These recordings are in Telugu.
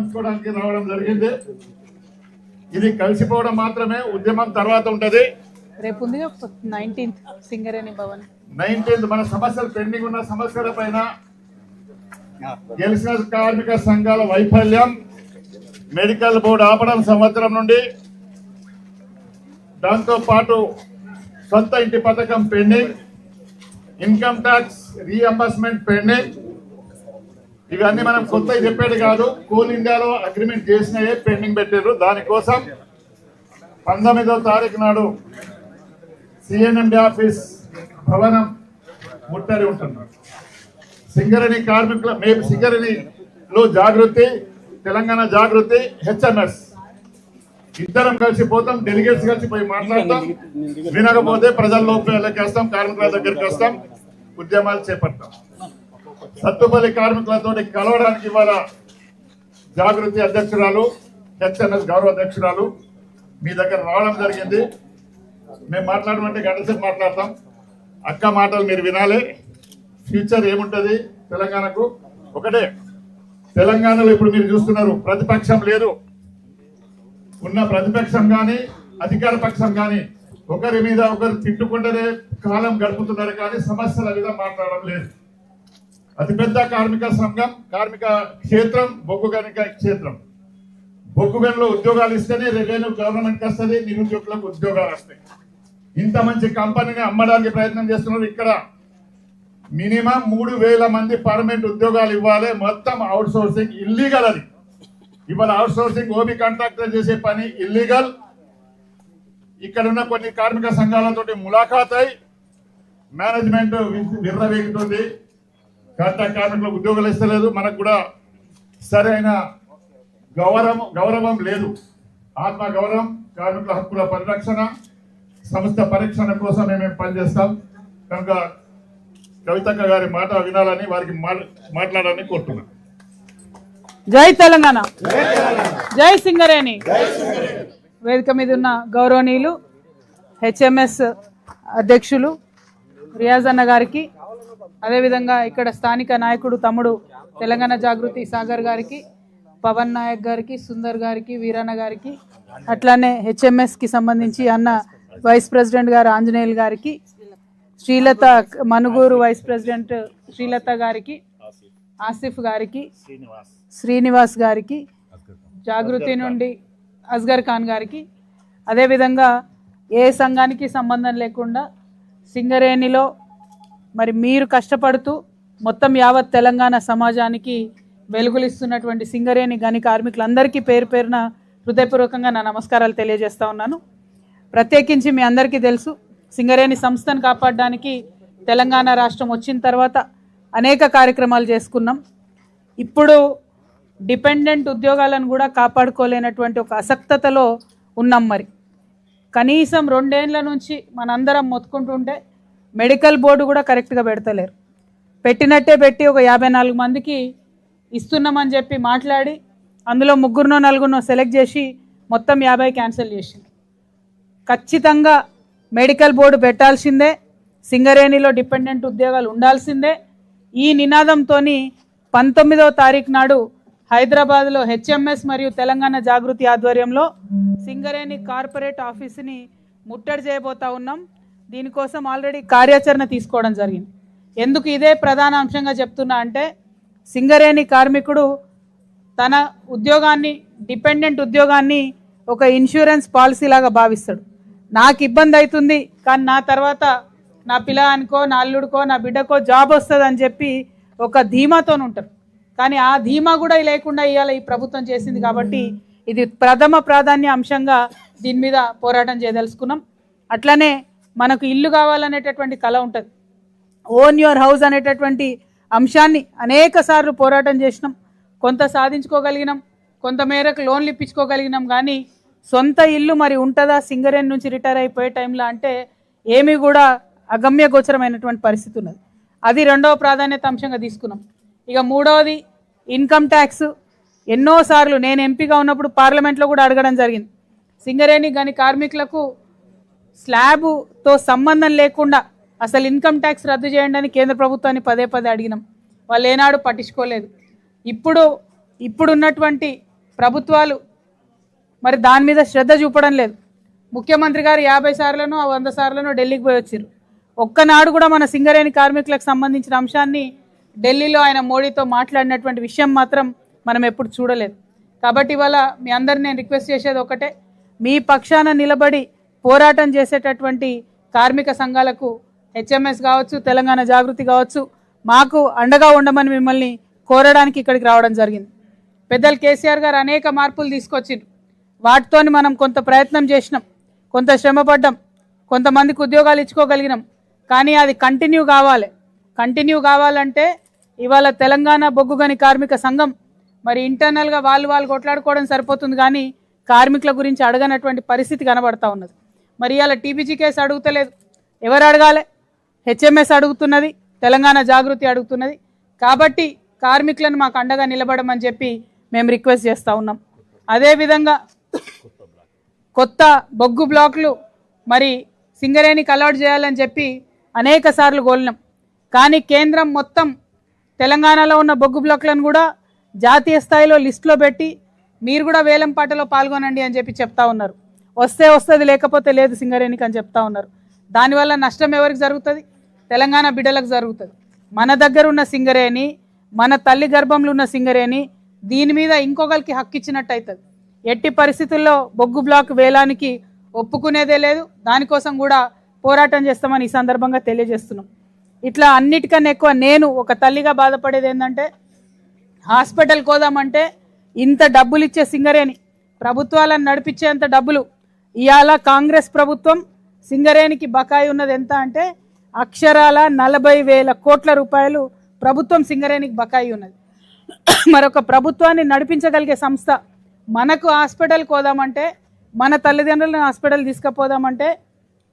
పంచుకోవడానికి రావడం జరిగింది. ఇది కలిసిపోవడం మాత్రమే ఉద్యమం తర్వాత ఉంటది. రేపు ఉంది నైన్టీన్త్ సింగరేణి భవన్. నైన్టీన్త్ మన సమస్యలు పెండింగ్ ఉన్న సమస్యల పైన గెలిచిన కార్మిక సంఘాల వైఫల్యం మెడికల్ బోర్డు ఆపడం సంవత్సరం నుండి దాంతో పాటు సొంత ఇంటి పథకం pending income tax reimbursement pending ఇవన్నీ మనం కొత్త చెప్పేది కాదు. కోల్ ఇండియాలో అగ్రిమెంట్ చేసినవే పెండింగ్ పెట్టారు దానికోసం పంతొమ్మిదో తారీఖు నాడు సిఎన్ఎండి ఆఫీస్ భవనం ముట్టడి ఉంటున్నారు. సింగరేణి కార్మికుల మేము సింగరేణిలో జాగృతి తెలంగాణ జాగృతి హెచ్ఎంఎస్. ఇద్దరం కలిసి పోతాం డెలిగేట్స్ కలిసి పోయి మాట్లాడతాం. వినకపోతే ప్రజల లోపలికి వస్తాం కార్మికుల దగ్గరికి వస్తాం ఉద్యమాలు చేపడతాం. సత్తుపల్లి కార్మికులతో కలవడానికి ఇవాళ జాగృతి అధ్యక్షురాలు హెచ్ఎన్ఎస్ గౌరవ అధ్యక్షురాలు మీ దగ్గర రావడం జరిగింది. మేము మాట్లాడమంటే గంటసేపు మాట్లాడతాం. అక్క మాటలు మీరు వినాలి. ఫ్యూచర్ ఏముంటుంది తెలంగాణకు? ఒకటే తెలంగాణలో ఇప్పుడు మీరు చూస్తున్నారు ప్రతిపక్షం లేదు. ఉన్న ప్రతిపక్షం కానీ అధికార పక్షం కానీ ఒకరి మీద ఒకరు తిట్టుకుంటేనే కాలం గడుపుతున్నారు కానీ సమస్యల మీద మాట్లాడడం లేదు. అతిపెద్ద కార్మిక సంఘం కార్మిక క్షేత్రం బొగ్గు కనుక క్షేత్రం. బొగ్గు గనిలో ఉద్యోగాలు ఇస్తేనే రెవెన్యూ గవర్నమెంట్కి వస్తుంది నిరుద్యోగులకు ఉద్యోగాలు వస్తాయి. ఇంత మంచి కంపెనీని అమ్మడానికి ప్రయత్నం చేస్తున్నారు ఇక్కడ. మినిమం మూడు వేల మంది పర్మనెంట్ ఉద్యోగాలు ఇవ్వాలి. మొత్తం అవుట్ సోర్సింగ్ ఇల్లీగల్ అది. ఇవాళ అవుట్ సోర్సింగ్ ఓబీ కాంట్రాక్టర్ చేసే పని ఇల్లీగల్. ఇక్కడ ఉన్న కొన్ని కార్మిక సంఘాలతో ములాఖాత్. అయి మేనేజ్మెంట్ విర్రవేగుతుంది. కాంట్రాక్ట్ కార్మికులకు ఉద్యోగాలు ఇస్తలేదు. మనకు కూడా సరైన గౌరవం గౌరవం లేదు. ఆత్మ గౌరవం కార్మికుల హక్కుల పరిరక్షణ సంస్థ పరీక్షణ కోసం మేము పనిచేస్తాం. కనుక కవితక్క గారి మాట వినాలని వారికి మాట్లాడాలని కోరుతున్నాను జై తెలంగాణ. జై సింగరేణి. వేదిక మీద ఉన్న గౌరవనీయులు హెచ్ఎంఎస్ అధ్యక్షులు రియాజ్ అన్న గారికి అదేవిధంగా ఇక్కడ స్థానిక నాయకుడు తమ్ముడు తెలంగాణ జాగృతి సాగర్ గారికి పవన్ నాయక్ గారికి సుందర్ గారికి వీరన్న గారికి అట్లానే హెచ్ఎంఎస్కి సంబంధించి అన్న వైస్ ప్రెసిడెంట్ గారు ఆంజనేయులు గారికి శ్రీలత మనుగూరు వైస్ ప్రెసిడెంట్ శ్రీలత గారికి ఆసిఫ్ గారికి శ్రీనివాస్ గారికి జాగృతి నుండి అస్గర్ ఖాన్ గారికి అదేవిధంగా ఏ సంఘానికి సంబంధం లేకుండా సింగరేణిలో మరి మీరు కష్టపడుతూ మొత్తం యావత్ తెలంగాణ సమాజానికి వెలుగులిస్తున్నటువంటి సింగరేణి గని కార్మికులందరికీ పేరు పేరున హృదయపూర్వకంగా నా నమస్కారాలు తెలియజేస్తా ఉన్నాను. ప్రత్యేకించి మీ అందరికీ తెలుసు సింగరేణి సంస్థను కాపాడడానికి తెలంగాణ రాష్ట్రం వచ్చిన తర్వాత అనేక కార్యక్రమాలు చేసుకున్నాం. ఇప్పుడు డిపెండెంట్ ఉద్యోగాలను కూడా కాపాడుకోలేనటువంటి ఒక అసక్తతలో ఉన్నాం మరి. కనీసం రెండేళ్ళ నుంచి మనందరం మొత్తుకుంటుంటే మెడికల్ బోర్డు కూడా కరెక్ట్గా పెడతలేరు. పెట్టినట్టే పెట్టి ఒక యాభై నాలుగు మందికి ఇస్తున్నామని చెప్పి మాట్లాడి అందులో ముగ్గురునో నలుగురినో సెలెక్ట్ చేసి మొత్తం యాభై క్యాన్సిల్ చేసింది ఖచ్చితంగా మెడికల్ బోర్డు పెట్టాల్సిందే సింగరేణిలో డిపెండెంట్ ఉద్యోగాలు ఉండాల్సిందే. ఈ నినాదంతో పంతొమ్మిదవ తారీఖు నాడు హైదరాబాద్లో హెచ్ఎంఎస్ మరియు తెలంగాణ జాగృతి ఆధ్వర్యంలో సింగరేణి కార్పొరేట్ ఆఫీస్ని ముట్టడి చేయబోతా ఉన్నాం. దీనికోసం ఆల్రెడీ కార్యాచరణ తీసుకోవడం జరిగింది. ఎందుకు ఇదే ప్రధాన అంశంగా చెప్తున్నా అంటే సింగరేణి కార్మికుడు తన ఉద్యోగాన్ని డిపెండెంట్ ఉద్యోగాన్ని ఒక ఇన్సూరెన్స్ పాలసీ లాగా భావిస్తాడు. నాకు ఇబ్బంది అవుతుంది కానీ నా తర్వాత నా పిల్లగానికో నా అల్లుడికో నా బిడ్డకో జాబ్ వస్తుంది అని చెప్పి ఒక ధీమాతో ఉంటారు. కానీ ఆ ధీమా కూడా లేకుండా ఇవాళ ఈ ప్రభుత్వం చేసింది కాబట్టి ఇది ప్రథమ ప్రాధాన్య అంశంగా దీని మీద పోరాటం చేయదలుచుకున్నాం. అట్లనే మనకు ఇల్లు కావాలనేటటువంటి కళ ఉంటుంది. ఓన్ యువర్ హౌస్ అనేటటువంటి అంశాన్ని అనేక సార్లు పోరాటం చేసినాం. కొంత సాధించుకోగలిగినాం. కొంత మేరకు లోన్లు ఇప్పించుకోగలిగినాం. కానీ సొంత ఇల్లు మరి ఉంటుందా? సింగరేణి నుంచి రిటైర్ అయిపోయే టైంలో అంటే ఏమీ కూడా అగమ్య గోచరమైనటువంటి పరిస్థితి ఉన్నది. అది రెండవ ప్రాధాన్యత అంశంగా తీసుకున్నాం. ఇక మూడవది ఇన్కమ్ ట్యాక్స్ ఎన్నోసార్లు నేను ఎంపీగా ఉన్నప్పుడు పార్లమెంట్లో కూడా అడగడం జరిగింది. సింగరేణి కానీ కార్మికులకు స్లాబ్తో సంబంధం లేకుండా అసలు ఇన్కమ్ ట్యాక్స్ రద్దు చేయండి అని కేంద్ర ప్రభుత్వాన్ని పదే పదే అడిగినాం. వాళ్ళు ఏనాడు పట్టించుకోలేదు. ఇప్పుడు ఇప్పుడున్నటువంటి ప్రభుత్వాలు మరి దాని మీద శ్రద్ధ చూపడం లేదు. ముఖ్యమంత్రి గారు యాభై సార్లను వంద సార్లను ఢిల్లీకి పోయి వచ్చారు ఒక్కనాడు కూడా మన సింగరేణి కార్మికులకు సంబంధించిన అంశాన్ని ఢిల్లీలో ఆయన మోడీతో మాట్లాడినటువంటి విషయం మాత్రం మనం ఎప్పుడు చూడలేదు. కాబట్టి ఇవాళ మీ అందరిని నేను రిక్వెస్ట్ చేసేది ఒకటే. మీ పక్షాన నిలబడి పోరాటం చేసేటటువంటి కార్మిక సంఘాలకు హెచ్ఎంఎస్ కావచ్చు తెలంగాణ జాగృతి కావచ్చు మాకు అండగా ఉండమని మిమ్మల్ని కోరడానికి ఇక్కడికి రావడం జరిగింది. పెద్దలు కేసీఆర్ గారు అనేక మార్పులు తీసుకొచ్చిండ్రు. వాటితోని మనం కొంత ప్రయత్నం చేసినాం కొంత శ్రమపడ్డాం కొంతమందికి ఉద్యోగాలు ఇచ్చుకోగలిగినాం. కానీ అది కంటిన్యూ కావాలి. కంటిన్యూ కావాలంటే ఇవాళ తెలంగాణ బొగ్గుగని కార్మిక సంఘం మరి ఇంటర్నల్గా వాళ్ళు వాళ్ళు కొట్లాడుకోవడం సరిపోతుంది కానీ కార్మికుల గురించి అడగనటువంటి పరిస్థితి కనబడతా ఉన్నది. మరి ఇవాళ టీబీజీ కేసు అడుగుతలేదు. ఎవరు అడగాలి? హెచ్ఎంఎస్ అడుగుతున్నది తెలంగాణ జాగృతి అడుగుతున్నది. కాబట్టి కార్మికులను మాకు అండగా నిలబడమని చెప్పి మేము రిక్వెస్ట్ చేస్తూ ఉన్నాం. అదేవిధంగా కొత్త బొగ్గు బ్లాక్లు మరి సింగరేణికి అలాట్ చేయాలని చెప్పి అనేక సార్లు కోలినాం కానీ కేంద్రం మొత్తం తెలంగాణలో ఉన్న బొగ్గు బ్లాక్లను కూడా జాతీయ స్థాయిలో లిస్టులో పెట్టి మీరు కూడా వేలంపాటలో పాల్గొనండి అని చెప్పి చెప్తా ఉన్నారు. వస్తే వస్తుంది లేకపోతే లేదు సింగరేణికి అని చెప్తా ఉన్నారు. దానివల్ల నష్టం ఎవరికి జరుగుతుంది? తెలంగాణ బిడ్డలకు జరుగుతుంది. మన దగ్గర ఉన్న సింగరేణి మన తల్లి గర్భంలో ఉన్న సింగరేణి దీని మీద ఇంకొకరికి హక్కు ఇచ్చినట్టు అవుతుంది ఎట్టి పరిస్థితుల్లో బొగ్గు బ్లాక్ వేలానికి ఒప్పుకునేదే లేదు. దానికోసం కూడా పోరాటం చేస్తామని ఈ సందర్భంగా తెలియజేస్తున్నాం. ఇట్లా అన్నిటికన్నా ఎక్కువ నేను ఒక తల్లిగా బాధపడేది ఏంటంటే హాస్పిటల్కి పోదామంటే ఇంత డబ్బులు ఇచ్చే సింగరేణి ప్రభుత్వాలను నడిపించేంత డబ్బులు ఇవాళ కాంగ్రెస్ ప్రభుత్వం సింగరేణికి బకాయి ఉన్నది ఎంత అంటే అక్షరాల నలభై వేల కోట్ల రూపాయలు ప్రభుత్వం సింగరేణికి బకాయి ఉన్నది. మరొక ప్రభుత్వాన్ని నడిపించగలిగే సంస్థ మనకు హాస్పిటల్కి పోదామంటే మన తల్లిదండ్రులను హాస్పిటల్ తీసుకుపోదామంటే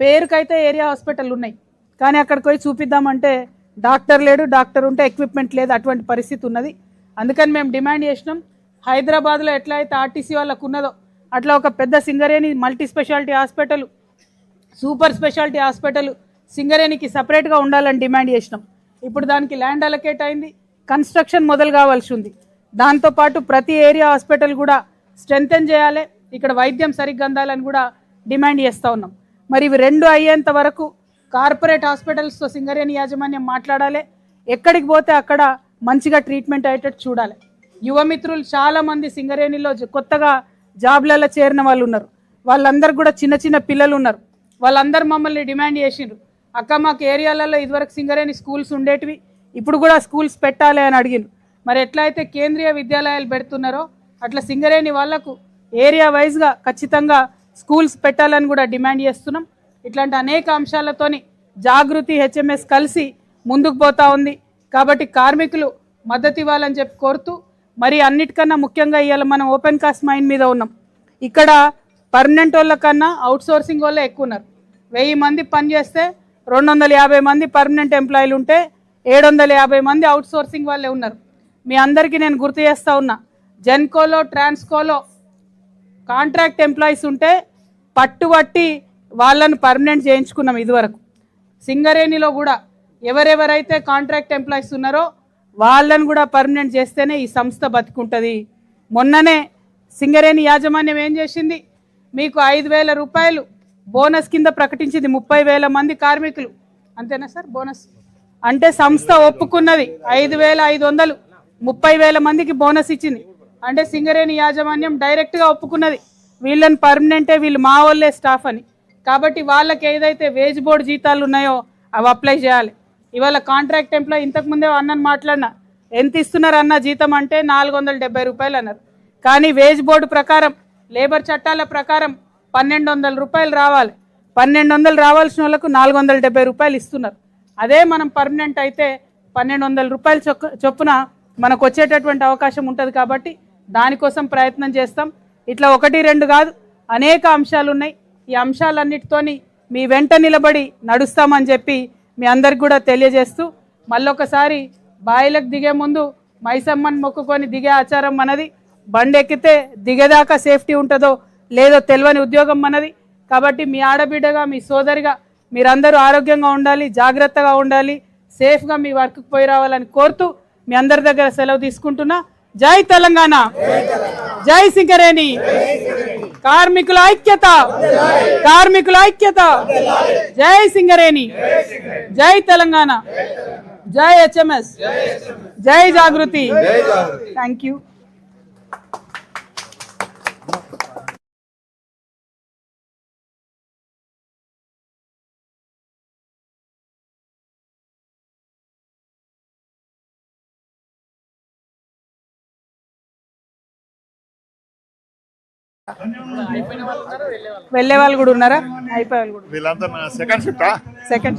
పేరుకైతే ఏరియా హాస్పిటల్ ఉన్నాయి. కానీ అక్కడికి పోయి చూపిద్దామంటే డాక్టర్ లేడు డాక్టర్ ఉంటే ఎక్విప్మెంట్ లేదు అటువంటి పరిస్థితి ఉన్నది. అందుకని మేము డిమాండ్ చేసినాం. హైదరాబాద్లో ఎట్లా అయితే ఆర్టీసీ వాళ్ళకు ఉన్నదో అట్లా ఒక పెద్ద Singareni multi speciality hospital super speciality hospital సింగరేణికి సపరేట్గా ఉండాలని డిమాండ్ చేసినాం. ఇప్పుడు దానికి ల్యాండ్ అలొకేట్ అయింది కన్స్ట్రక్షన్ మొదలు కావాల్సి ఉంది దాంతోపాటు ప్రతి ఏరియా హాస్పిటల్ కూడా స్ట్రెంగ్తెన్ చేయాలి ఇక్కడ వైద్యం సరిగ్గా అందాలని కూడా డిమాండ్ చేస్తూ ఉన్నాం. మరి ఇవి రెండు అయ్యేంత వరకు కార్పొరేట్ హాస్పిటల్స్తో సింగరేణి యాజమాన్యం మాట్లాడాలి ఎక్కడికి పోతే అక్కడ మంచిగా ట్రీట్మెంట్ అయ్యేటట్టు చూడాలి. యువమిత్రులు చాలామంది సింగరేణిలో కొత్తగా జాబ్లలో చేరిన వాళ్ళు ఉన్నారు. వాళ్ళందరూ కూడా చిన్న చిన్న పిల్లలు ఉన్నారు. వాళ్ళందరూ మమ్మల్ని డిమాండ్ చేసిండ్రు. అక్క మాకు ఏరియాలలో ఇదివరకు సింగరేణి స్కూల్స్ ఉండేటివి ఇప్పుడు కూడా స్కూల్స్ పెట్టాలి అని అడిగిండ్రు. మరి ఎట్లా అయితే కేంద్రీయ విద్యాలయాలు పెడుతున్నారో అట్లా సింగరేణి వాళ్ళకు ఏరియా వైజ్గా ఖచ్చితంగా స్కూల్స్ పెట్టాలని కూడా డిమాండ్ చేస్తున్నాం. ఇట్లాంటి అనేక అంశాలతోని జాగృతి హెచ్ఎంఎస్ కలిసి ముందుకు పోతా ఉంది. కాబట్టి కార్మికులు మద్దతు ఇవ్వాలని చెప్పి కోరుతూ మరి అన్నిటికన్నా ముఖ్యంగా ఇవాళ మనం ఓపెన్ కాస్ట్ మైండ్ మీద ఉన్నాం. ఇక్కడ పర్మనెంట్ వాళ్ళ కన్నా అవుట్ సోర్సింగ్ వాళ్ళే ఎక్కువ ఉన్నారు. వెయ్యి మంది పని చేస్తే రెండు వందల యాభై మంది పర్మనెంట్ ఎంప్లాయీలు ఉంటే ఏడు వందల యాభై మంది అవుట్ సోర్సింగ్ వాళ్ళే ఉన్నారు. మీ అందరికీ నేను గుర్తు చేస్తా ఉన్నా జెన్కోలో ట్రాన్స్కోలో కాంట్రాక్ట్ ఎంప్లాయీస్ ఉంటే పట్టుబట్టి వాళ్ళను పర్మనెంట్ చేయించుకున్నాం ఇదివరకు. సింగరేణిలో కూడా ఎవరెవరైతే కాంట్రాక్ట్ ఎంప్లాయీస్ ఉన్నారో వాళ్ళను కూడా పర్మనెంట్ చేస్తేనే ఈ సంస్థ బతుకుంటుంది. మొన్ననే సింగరేణి యాజమాన్యం ఏం చేసింది? మీకు ఐదు వేల రూపాయలు బోనస్ కింద ప్రకటించింది ముప్పై వేల మంది కార్మికులు. అంతేనా సార్? బోనస్. అంటే సంస్థ ఒప్పుకున్నది. ఐదు వేల ఐదు వందలు ముప్పై వేల మందికి బోనస్ ఇచ్చింది. అంటే సింగరేణి యాజమాన్యం డైరెక్ట్గా ఒప్పుకున్నది. వీళ్ళని పర్మనెంటే వీళ్ళు మా వాళ్ళే స్టాఫ్ అని. కాబట్టి వాళ్ళకి ఏదైతే వేజ్ బోర్డు జీతాలు ఉన్నాయో అవి అప్లై చేయాలి. ఇవాళ కాంట్రాక్ట్ ఎంప్లాయీ ఇంతకు ముందే అన్నని మాట్లాడినా ఎంత ఇస్తున్నారు అన్న జీతం అంటే నాలుగు వందల డెబ్బై రూపాయలు అన్నారు. కానీ వేజ్ బోర్డు ప్రకారం లేబర్ చట్టాల ప్రకారం పన్నెండు వందల రూపాయలు రావాలి. పన్నెండు వందలు రావాల్సిన వాళ్ళకు నాలుగు వందల డెబ్బై రూపాయలు ఇస్తున్నారు. అదే మనం పర్మనెంట్ అయితే పన్నెండు వందల రూపాయల చొక్క చొప్పున మనకు వచ్చేటటువంటి అవకాశం ఉంటుంది కాబట్టి దానికోసం ప్రయత్నం చేస్తాం. ఇట్లా ఒకటి రెండు కాదు అనేక అంశాలు ఉన్నాయి ఈ అంశాలన్నిటితోని మీ వెంట నిలబడి నడుస్తామని చెప్పి మీ అందరికి కూడా తెలియజేస్తూ మళ్ళొకసారి బాయిలకు దిగే ముందు మైసమ్మని మొక్కుకొని దిగే ఆచారం మనది. బండి ఎక్కితే దిగేదాకా సేఫ్టీ ఉంటుందో లేదో తెలియని ఉద్యోగం మనది. కాబట్టి మీ ఆడబిడ్డగా మీ సోదరిగా మీరందరూ ఆరోగ్యంగా ఉండాలి జాగ్రత్తగా ఉండాలి సేఫ్గా మీ వర్క్కి పోయి రావాలని కోరుతూ మీ అందరి దగ్గర సెలవు తీసుకుంటున్నా. జై తెలంగాణ! జై సింగరేణి! కార్మికుల ఐక్యత కార్మికుల ఐక్యత జై సింగరేణి జై తెలంగాణ జై హెచ్ఎంఎస్ జై జాగృతి థ్యాంక్ యూ వెళ్ళే వాళ్ళు కూడా ఉన్నారా? అయిపోయే వాళ్ళు కూడా వీళ్ళంతా సెకండ్ షిఫ్టా సెకండ్